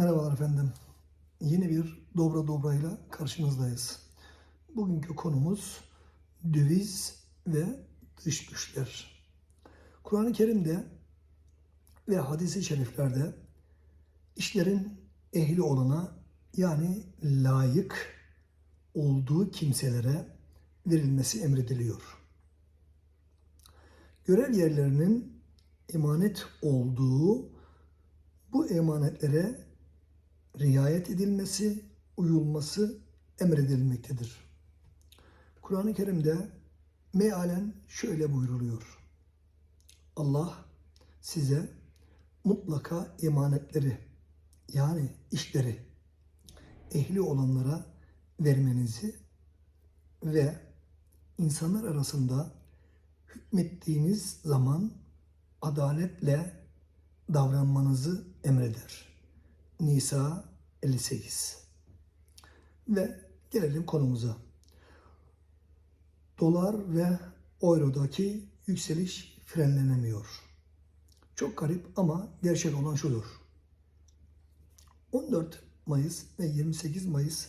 Merhabalar efendim. Yeni bir Dobra Dobra'yla karşınızdayız. Bugünkü konumuz döviz ve dış güçler. Kur'an-ı Kerim'de ve hadis-i şeriflerde işlerin ehli olana yani layık olduğu kimselere verilmesi emrediliyor. Görev yerlerinin emanet olduğu bu emanetlere riayet edilmesi, uyulması emredilmektedir. Kur'an-ı Kerim'de mealen şöyle buyruluyor. Allah size mutlaka emanetleri yani işleri ehli olanlara vermenizi ve insanlar arasında hükmettiğiniz zaman adaletle davranmanızı emreder. Nisa 58 Ve gelelim konumuza. Dolar ve eurodaki yükseliş frenlenemiyor. Çok garip ama gerçek olan şudur. 14 Mayıs ve 28 Mayıs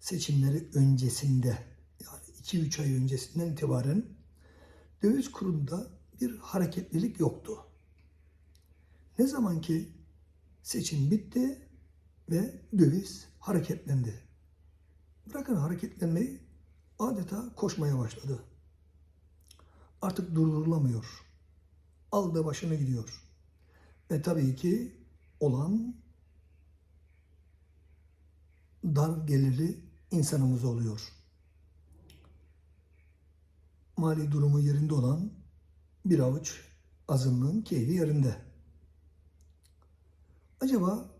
seçimleri öncesinde yani 2-3 ay öncesinden itibaren döviz kurunda bir hareketlilik yoktu. Ne zaman ki seçim bitti ve döviz hareketlendi. Bırakın hareketlenmeyi adeta koşmaya başladı. Artık durdurulamıyor. Aldı başını gidiyor. Ve tabii ki olan dar gelirli insanımız oluyor. Mali durumu yerinde olan bir avuç azınlığın keyfi yerinde. Acaba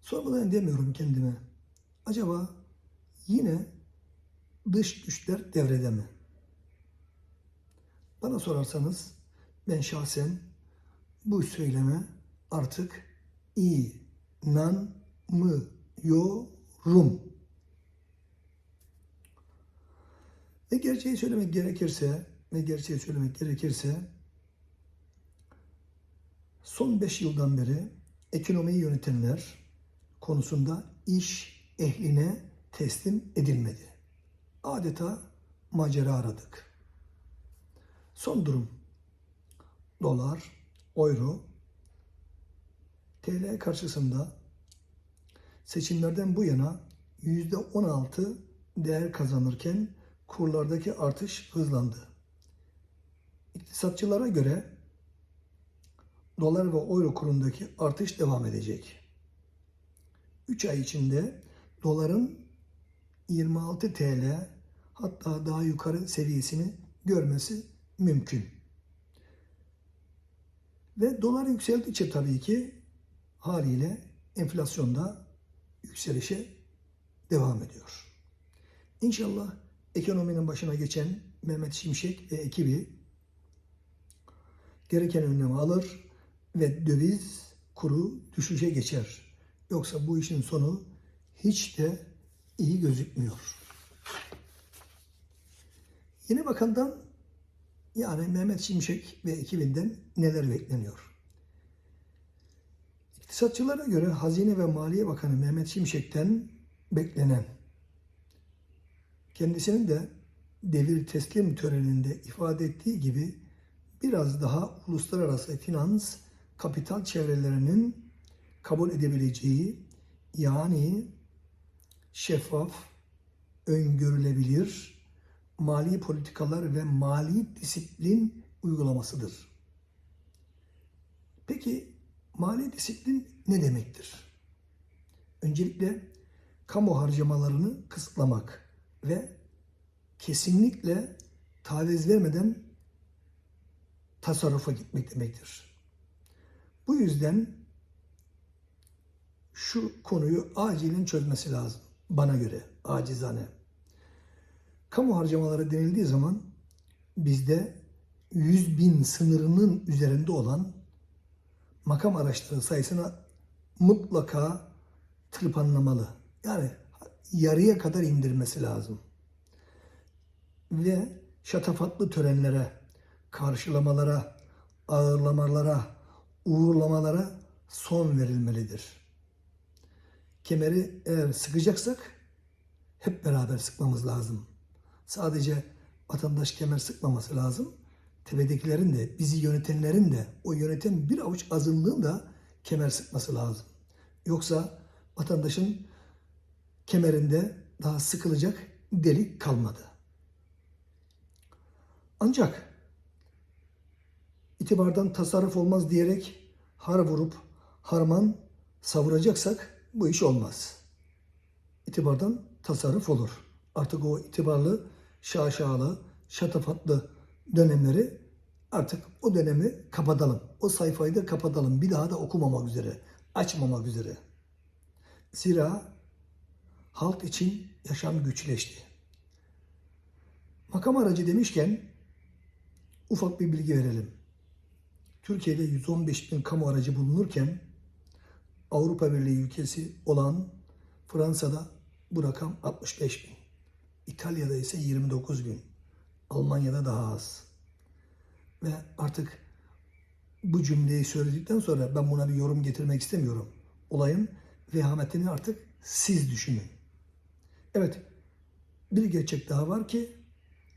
sormadan demiyorum kendime. Acaba yine dış güçler devrede mi? Bana sorarsanız ben şahsen bu söyleme artık inanmıyorum. Ve gerçeği söylemek gerekirse ve gerçeği söylemek gerekirse son 5 yıldan beri ekonomiyi yönetenler konusunda iş ehline teslim edilmedi. Adeta macera aradık. Son durum dolar, euro, TL karşısında seçimlerden bu yana %16 değer kazanırken kurlardaki artış hızlandı. İktisatçılara göre dolar ve euro kurundaki artış devam edecek. 3 ay içinde doların 26 TL hatta daha yukarı seviyesini görmesi mümkün. Ve dolar yükseldikçe tabii ki haliyle enflasyonda yükselişe devam ediyor. İnşallah ekonominin başına geçen Mehmet Şimşek ve ekibi gereken önlemi alır ve döviz kuru düşüşe geçer. Yoksa bu işin sonu hiç de iyi gözükmüyor. Yeni bakandan yani Mehmet Şimşek ve ekibinden neler bekleniyor? İktisatçılara göre Hazine ve Maliye Bakanı Mehmet Şimşek'ten beklenen kendisinin de devir teslim töreninde ifade ettiği gibi biraz daha uluslararası finans kapital çevrelerinin kabul edebileceği yani şeffaf, öngörülebilir mali politikalar ve mali disiplin uygulamasıdır. Peki mali disiplin ne demektir? Öncelikle kamu harcamalarını kısıtlamak ve kesinlikle taviz vermeden tasarrufa gitmek demektir. Bu yüzden şu konuyu acilen çözmesi lazım. Bana göre acizane. Kamu harcamaları denildiği zaman bizde 100 bin sınırının üzerinde olan makam araçları sayısına mutlaka tırpanlamalı. Yani yarıya kadar indirmesi lazım. Ve şatafatlı törenlere, karşılamalara, ağırlamalara, uğurlamalara son verilmelidir. Kemeri eğer sıkacaksak hep beraber sıkmamız lazım. Sadece vatandaş kemer sıkmaması lazım. Tepedekilerin de, bizi yönetenlerin de, o yöneten bir avuç azınlığın da kemer sıkması lazım. Yoksa vatandaşın kemerinde daha sıkılacak delik kalmadı. Ancak itibardan tasarruf olmaz diyerek har vurup harman savuracaksak bu iş olmaz. İtibardan tasarruf olur. Artık o itibarlı, şaşalı, şatafatlı dönemleri artık o dönemi kapatalım. O sayfayı da kapatalım. Bir daha da okumamak üzere, açmamak üzere. Zira halk için yaşam güçleşti. Makam aracı demişken ufak bir bilgi verelim. Türkiye'de 115 bin kamu aracı bulunurken Avrupa Birliği ülkesi olan Fransa'da bu rakam 65 bin. İtalya'da ise 29 bin. Almanya'da daha az. Ve artık bu cümleyi söyledikten sonra ben buna bir yorum getirmek istemiyorum. Olayın vehametini artık siz düşünün. Evet, bir gerçek daha var ki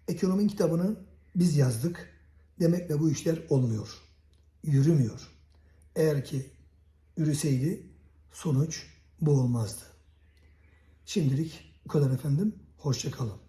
ekonomi kitabını biz yazdık. Demekle bu işler olmuyor. Yürümüyor. Eğer ki yürüseydi sonuç bu olmazdı. Şimdilik bu kadar efendim. Hoşça kalın.